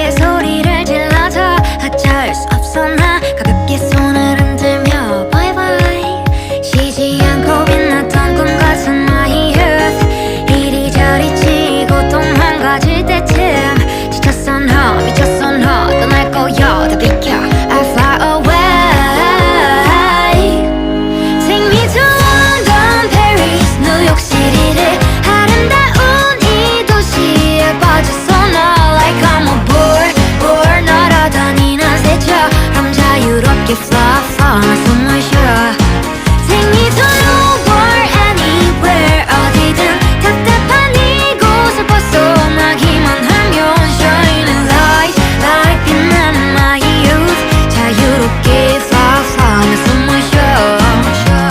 크게 소리를 질러줘. 하차할 수 없어 나 가볍게 손을 흔들며 bye bye. 쉬지 않고 빛났던 꿈 같은 나의 youth 이리저리 치고 또 망가질 때쯤. 지쳤어 너 미쳤어 너 떠날 거야. 다 비켜. I fly away. Take me to London, Paris, 뉴욕시리를 아름다운 이 도시에 빠져 can fly far.